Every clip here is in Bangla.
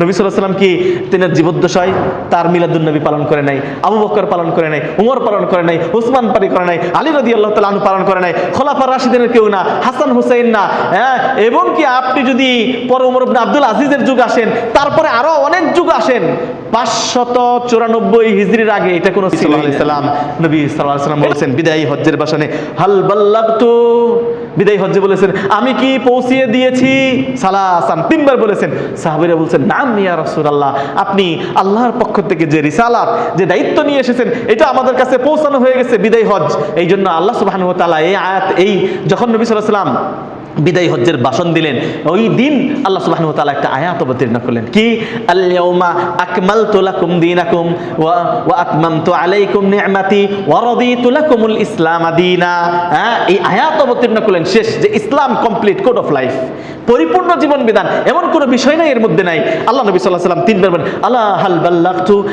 নবী সাল্লাহ সাল্লাম কি তিনি জীবদ্দশায় তার মিলাদুন্নবী পালন করে নাই, আবু বকর পালন করে নাই, উমর পালন করে নাই, উসমান পারি করে নাই, আলী রদি আল্লাহ তালা পালন করে নাই, খোলাফা রাশিদের কেউ না, হাসান হুসাইন না হ্যাঁ? এবং কি আপনি যদি পরে উমর আব্দুল আজিজের যুগ আসেন, তারপরে আরও অনেক যুগ আসেন, পাঁচশত চুরানব্বই হিজরির আগে এটা কোনো সাল্লাম নবী সাল্লাহ সাল্লাম বলেছেন, বিদায়ী হজ্জের বাসনে, হাল বাল্লাগতু বিদায়ী হজ্জে বলেছেন, আমি কি পৌঁছিয়ে দিয়েছি? সালাসান তিনবার বলেছেন। সাহাবিরা বলছেন, নাম মিয়া রসুল আল্লাহ আপনি আল্লাহর পক্ষ থেকে যে রিসালাত, যে দায়িত্ব নিয়ে এসেছেন, এটা আমাদের কাছে পৌঁছানো হয়ে গেছে, বিদায় হজ এই জন্য আল্লাহ সুবাহ এই আয়াত, এই যখন নবী সাল্লাহ সাল্লাম বিদায় হজ্জের ভাষণ দিলেন। ওই দিন আল্লাহ সুবহানাহু ওয়া তাআলা একটা আয়াত অবতীর্ণ করলেন। কি? দীনাকুম ওয়া আলাইকুম ইসলাম দীনা। হ্যাঁ এই আয়াত অবতীর্ণ করলেন শেষ যে Islam complete, code of life. পরিপূর্ণ জীবন বিধান, এমন কোনো বিষয় নাই এর মধ্যে নাই। আল্লাহ নবী আলাইহি সাল্লাম তিনবার বলেন আল্লাহ হাল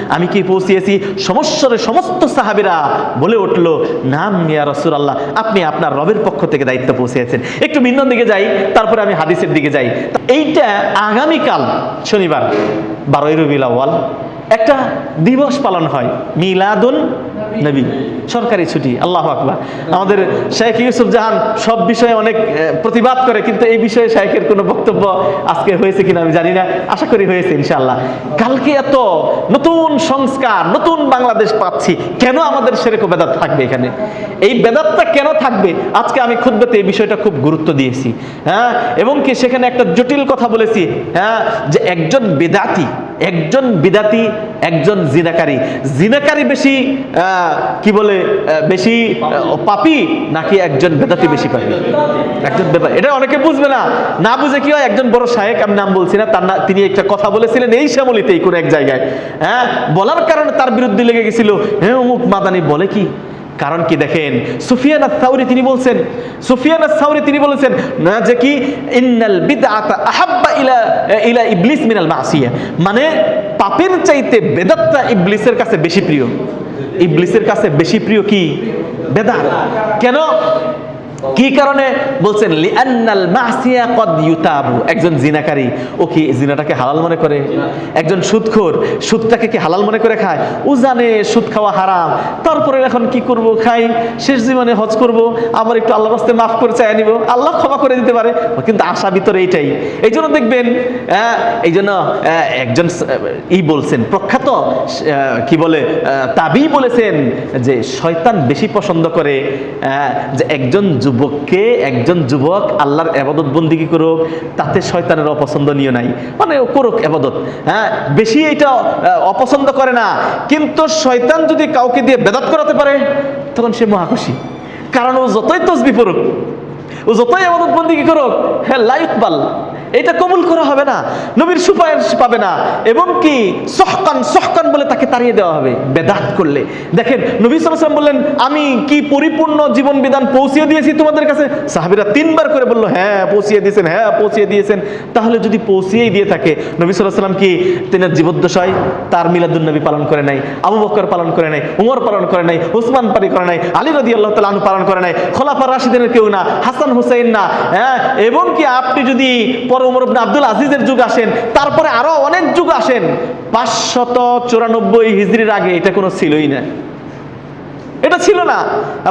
আমি কি পৌঁছিয়েছি? সমস্যারে সমস্ত সাহাবীরা বলে উঠল, নাম ইয়া রাসূলুল্লাহ, আপনি আপনার রবের পক্ষ থেকে দায়িত্ব পৌঁছেছেন একটু ভিন্ন দিকে যাই, তারপরে আমি হাদিসের দিকে যাই। এইটা আগামীকাল শনিবার, বারোই রবিউল আওয়াল একটা দিবস পালন হয়, মিলাদুন নবী, সরকারি ছুটি, আল্লাহ আকবার। আমাদের শেখ ইউসুফ জাহান সব বিষয়ে অনেক প্রতিবাদ করে, কিন্তু এই বিষয়ে শেখের কোনো বক্তব্য আজকে হয়েছে কিনা আমি জানি না। আশা করি হয়েছে, ইনশাআল্লাহ। কালকে এত নতুন সংস্কার, নতুন বাংলাদেশ পাচ্ছি, কেন আমাদের সেরকম বেদাত থাকবে এখানে? এই বেদাতটা কেন থাকবে? আজকে আমি খুদ্তে এই বিষয়টা খুব গুরুত্ব দিয়েছি হ্যাঁ? এবং কি সেখানে একটা জটিল কথা বলেছি হ্যাঁ? যে একজন বেদাতি একজন বিদাতি, একজন জিনাকারী। জিনাকারী বেশি কি বলে বেশি পাপী, নাকি একজন বেদাতি বেশি পাপী? একজন বেদাতি। এটা অনেকে বুঝবে না। না বুঝে কি হয়? একজন বড় শায়েক, আমি নাম বলছি না, তার তিনি একটা কথা বলেছিলেন এই শ্যামলিতেই কোনো এক জায়গায়। হ্যাঁ? বলার কারণে তার বিরুদ্ধে লেগে গেছিল। হ্যাঁ অমুক মাদানি বলে কি? কারণ কি দেখেন? সুফিয়ান আস-সাউরি তিনি বলছেন, সুফিয়ান আস-সাউরি তিনি বলেছেন, না যে কি? ইন্নাল বিদআত আহাব্বা ইলা ইলা ইবলিস মিনাল মাসিয়া। মানে পাপের চাইতে বেদাতটা ইবলিসের কাছে বেশি প্রিয়। ইবলিসের কাছে বেশি প্রিয় কি? বেদাত। কেন? কি কারণে? বলছেন, লিআন্নাল মাসিয়া কদ ইউতাবু। একজন জিনাকারী, ও কি জিনাটাকে হালাল মনে করে? একজন সুদখোর, সুদটাকে কি হালাল মনে করে খায়? ও জানে সুদ খাওয়া হারাম, তারপরে এখন কি করব খাই? শেষ জীবনে হজ করব, আবার একটু আল্লাহ রাস্তায় মাফ করে চাই নিব, আল্লাহ ক্ষমা করে দিতে পারে। কিন্তু আশা ভিতরে এইটাই। এই জন্য দেখবেন এই জন্য একজন ই বলছেন, প্রখ্যাত কি বলে তাবি বলেছেন যে শয়তান বেশি পছন্দ করে যে একজন যুবককে একজন যুবক আল্লাহর আবাদত বন্দিগি করুক? তাতে শয়তানের অপছন্দনীয় নাই। মানে করুক আবাদত হ্যাঁ বেশি এটা অপছন্দ করে না। কিন্তু শয়তান যদি কাউকে দিয়ে বেদাত করাতে পারে, তখন সে মহাখুশি কারণ ও যতই তসবি পড়ুক, ও যতই আবাদত বন্দিগি করুক হ্যাঁ লাইফ লাইকবাল এটা কবুল করা হবে না, নবীর সুপারিশ পাবে না, এবং কি সহকান সহকান বলে তাকে তাড়িয়ে দেওয়া হবে, বেদাত করলে। দেখেন, নবী সালাম বললেন, আমি কি পরিপূর্ণ জীবন বিধান পৌঁছিয়ে দিয়েছি তোমাদের কাছে? সাহাবিরা তিনবার করে বলল হ্যাঁ পৌঁছিয়ে দিয়েছেন হ্যাঁ পৌঁছিয়ে দিয়েছেন। তাহলে যদি পৌঁছিয়েই দিয়ে থাকে, নবী সাল্লাম কি তিনি জীবদ্দশায় তার মিলাদুন নবী পালন করে নাই, আবু বকর পালন করে নাই, উমর পালন করে নাই, উসমান পারি করে নাই, আলী রদি আল্লাহ তালা পালন করে নাই, খোলাফা রাশিদের কেউ না, হাসান হুসাইন না হ্যাঁ এবং কি আপনি যদি পরে উমর ইবনে আব্দুল আজিজের যুগ আসেন, তারপরে আরও অনেক যুগ আসেন। পাঁচশত চুরানব্বই হিজড়ির আগে এটা কোনো ছিলই না। এটা ছিল না।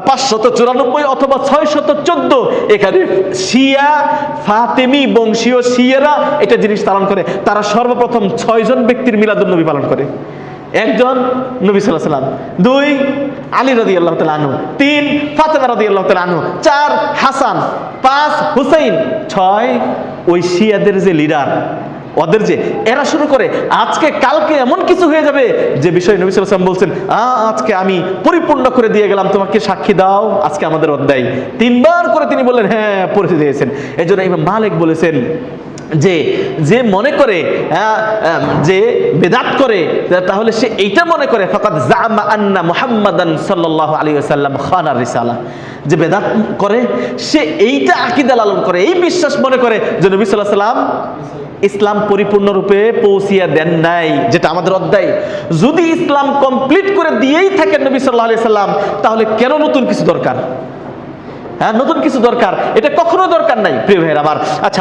পাঁচশত চুরানব্বই অথবা ছয় শত চোদ্দ এখানে শিয়া, ফাতেমি বংশীয় শিয়েরা এটা জিনিস পালন করে। তারা সর্বপ্রথম ছয়জন ব্যক্তির মিলাদুল নবী পালন করে। একজন নবী সাল্লাম দুই আলী রদি আল্লাহ তালা তিন ফাতেমা রদি আল্লাহ তালা চার হাসান পাঁচ হুসাইন ছয় ওই শিয়াদের যে লিডার ওদের যে এরা শুরু করে আজকে কালকে এমন কিছু হয়ে যাবে যে বিষয়ে নবী ওয়াসাল্লাম বলছেন "আ, আজকে আমি পরিপূর্ণ করে দিয়ে গেলাম তোমাকে সাক্ষী দাও আজকে আমাদের অধ্যায়। তিনবার করে তিনি বললেন হ্যাঁ পড়ে দিয়েছেন। এই জন্য ইমাম মালিক বলেছেন যে যে মনে করে যে বেদাত করে তাহলে সে এইটা মনে করে, ফাকাদ জামা আন্না মুহাম্মাদান সাল্লাল্লাহু আলাইহি ওয়াসাল্লাম খানা রিসালা। যে বেদাত করে, সে এইটা আকীদা লালন করে, এই বিশ্বাস মনে করে যে নবী সাল্লাল্লাহু আলাইহি ওয়াসাল্লাম ইসলাম পরিপূর্ণরূপে পৌঁছিয়া দেন নাই, যেটা আমাদের অধ্যায়। যদি ইসলাম কমপ্লিট করে দিয়েই থাকেন নবী সাল্লাহ আলি সাল্লাম তাহলে কেন নতুন কিছু দরকার? হ্যাঁ নতুন কিছু দরকার। এটা কখনো দরকার নাই, প্রিয় ভাইয়ের আমার। আচ্ছা